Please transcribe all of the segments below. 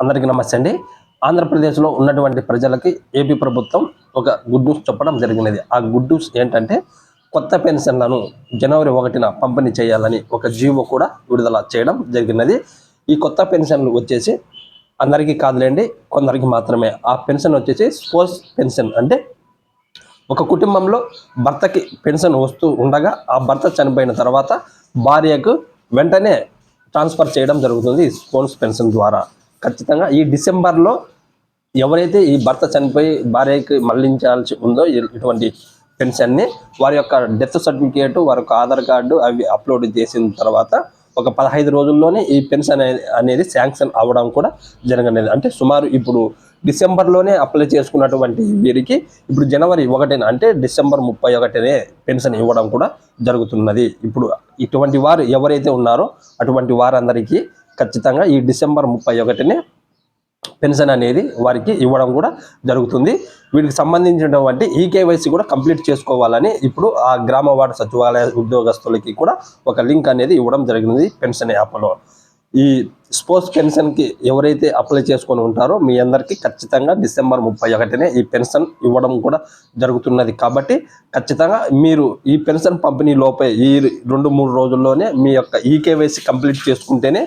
అందరికీ నమస్తే అండి. ఆంధ్రప్రదేశ్లో ఉన్నటువంటి ప్రజలకి ఏపీ ప్రభుత్వం ఒక గుడ్ న్యూస్ చెప్పడం జరిగినది. ఆ గుడ్ న్యూస్ ఏంటంటే కొత్త పెన్షన్లను జనవరి ఒకటిన పంపిణీ చేయాలని ఒక జీవో కూడా విడుదల చేయడం జరిగినది. ఈ కొత్త పెన్షన్లు వచ్చేసి అందరికీ కాదులేండి కొందరికి మాత్రమే. ఆ పెన్షన్ వచ్చేసి స్పోర్ట్స్ పెన్షన్ అంటే ఒక కుటుంబంలో భర్తకి పెన్షన్ వస్తూ ఉండగా ఆ భర్త చనిపోయిన తర్వాత భార్యకు వెంటనే ట్రాన్స్ఫర్ చేయడం జరుగుతుంది స్పోన్స్ పెన్షన్ ద్వారా. ఖచ్చితంగా ఈ డిసెంబర్లో ఎవరైతే ఈ భర్త చనిపోయి భార్యకి మళ్ళించాల్సి ఉందో ఇటువంటి పెన్షన్ని వారి యొక్క డెత్ సర్టిఫికేట్ వారి యొక్క ఆధార్ కార్డు అవి అప్లోడ్ చేసిన తర్వాత ఒక పదహైదు రోజుల్లోనే ఈ పెన్షన్ అనేది శాంక్షన్ అవ్వడం కూడా జరగలేదు అంటే సుమారు ఇప్పుడు డిసెంబర్లోనే అప్లై చేసుకున్నటువంటి వీరికి ఇప్పుడు జనవరి ఒకటిన అంటే డిసెంబర్ ముప్పై ఒకటినే పెన్షన్ ఇవ్వడం కూడా జరుగుతున్నది. ఇప్పుడు ఇటువంటి వారు ఎవరైతే ఉన్నారో అటువంటి వారందరికీ ఖచ్చితంగా ఈ డిసెంబర్ ముప్పై ఒకటిని పెన్షన్ అనేది వారికి ఇవ్వడం కూడా జరుగుతుంది. వీటికి సంబంధించినటువంటి ఈకేవైసీ కూడా కంప్లీట్ చేసుకోవాలని ఇప్పుడు ఆ గ్రామ వార్డు సచివాలయ ఉద్యోగస్తులకి కూడా ఒక లింక్ అనేది ఇవ్వడం జరిగింది పెన్షన్ యాప్లో. ఈ స్పోర్ట్స్ పెన్షన్కి ఎవరైతే అప్లై చేసుకొని ఉంటారో మీ అందరికీ ఖచ్చితంగా డిసెంబర్ ముప్పై ఒకటినే ఈ పెన్షన్ ఇవ్వడం కూడా జరుగుతున్నది. కాబట్టి ఖచ్చితంగా మీరు ఈ పెన్షన్ పంపిణీ లోపే ఈ రెండు మూడు రోజుల్లోనే మీ యొక్క ఈకేవైసీ కంప్లీట్ చేసుకుంటేనే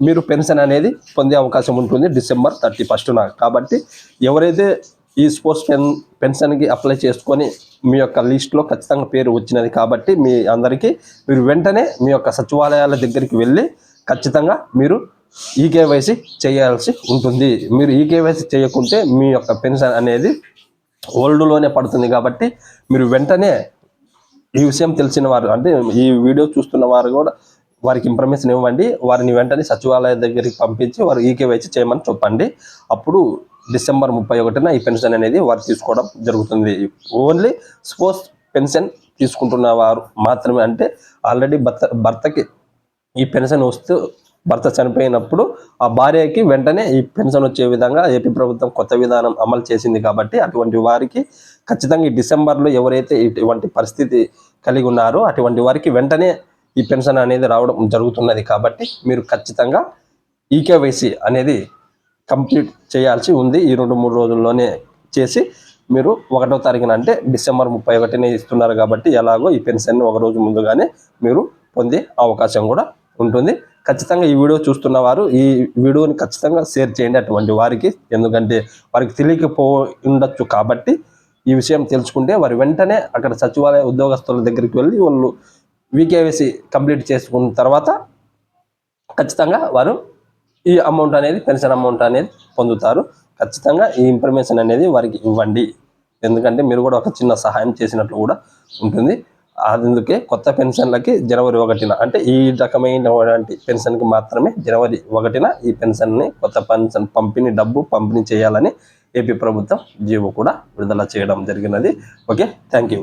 మీరు పెన్షన్ అనేది పొందే అవకాశం ఉంటుంది డిసెంబర్ థర్టీ ఫస్ట్న కాబట్టి ఎవరైతే ఈ స్పోర్ట్స్ పెన్ పెన్షన్కి అప్లై చేసుకొని మీ యొక్క లిస్ట్లో ఖచ్చితంగా పేరు వచ్చినది కాబట్టి మీ అందరికీ మీరు వెంటనే మీ యొక్క సచివాలయాల దగ్గరికి వెళ్ళి ఖచ్చితంగా మీరు ఈకేవైసీ చేయాల్సి ఉంటుంది. మీరు ఈకేవైసీ చేయకుంటే మీ యొక్క పెన్షన్ అనేది ఓల్డ్లోనే పడుతుంది కాబట్టి మీరు వెంటనే ఈ విషయం తెలిసిన వారు అంటే ఈ వీడియో చూస్తున్న వారు కూడా వారికి ఇన్ఫర్మేషన్ ఇవ్వండి. వారిని వెంటనే సచివాలయ దగ్గరికి పంపించి వారు ఈకేవైసీ చేయమని చెప్పండి. అప్పుడు డిసెంబర్ ముప్పై ఒకటిన ఈ పెన్షన్ అనేది వారు తీసుకోవడం జరుగుతుంది. ఓన్లీ స్పోర్ట్స్ పెన్షన్ తీసుకుంటున్న వారు మాత్రమే అంటే ఆల్రెడీ భర్త భర్తకి ఈ పెన్షన్ వస్తూ భర్త చనిపోయినప్పుడు ఆ భార్యకి వెంటనే ఈ పెన్షన్ వచ్చే విధంగా ఏపీ ప్రభుత్వం కొత్త విధానం అమలు చేసింది కాబట్టి అటువంటి వారికి ఖచ్చితంగా ఈ డిసెంబర్లో ఎవరైతే ఇటువంటి పరిస్థితి కలిగి ఉన్నారో అటువంటి వారికి వెంటనే ఈ పెన్షన్ అనేది రావడం జరుగుతున్నది కాబట్టి మీరు ఖచ్చితంగా ఈకేవైసీ అనేది కంప్లీట్ చేయాల్సి ఉంది. ఈ రెండు మూడు రోజుల్లోనే చేసి మీరు ఒకటో తారీఖున అంటే డిసెంబర్ ముప్పై ఒకటినే ఇస్తున్నారు కాబట్టి ఎలాగో ఈ పెన్షన్ ఒక రోజు ముందుగానే మీరు పొందే అవకాశం కూడా ఉంటుంది. ఖచ్చితంగా ఈ వీడియో చూస్తున్న వారు ఈ వీడియోని ఖచ్చితంగా షేర్ చేయండి అటువంటి వారికి. ఎందుకంటే వారికి తెలియకపో ఉండొచ్చు కాబట్టి ఈ విషయం తెలుసుకుంటే వారు వెంటనే అక్కడ సచివాలయ ఉద్యోగస్తుల దగ్గరికి వెళ్ళి వాళ్ళు వికేవైసీ కంప్లీట్ చేసుకున్న తర్వాత ఖచ్చితంగా వారు ఈ అమౌంట్ అనేది పెన్షన్ అమౌంట్ అనేది పొందుతారు. ఖచ్చితంగా ఈ ఇన్ఫర్మేషన్ అనేది వారికి ఇవ్వండి. ఎందుకంటే మీరు కూడా ఒక చిన్న సహాయం చేసినట్లు కూడా ఉంటుంది. అందుకే కొత్త పెన్షన్లకి జనవరి ఒకటిన అంటే ఈ రకమైనటువంటి పెన్షన్కి మాత్రమే జనవరి ఒకటిన ఈ పెన్షన్ని కొత్త పెన్షన్ పంపిణీ డబ్బు పంపిణీ చేయాలని ఏపీ ప్రభుత్వం జీవో కూడా విడుదల చేయడం జరిగినది. Okay thank you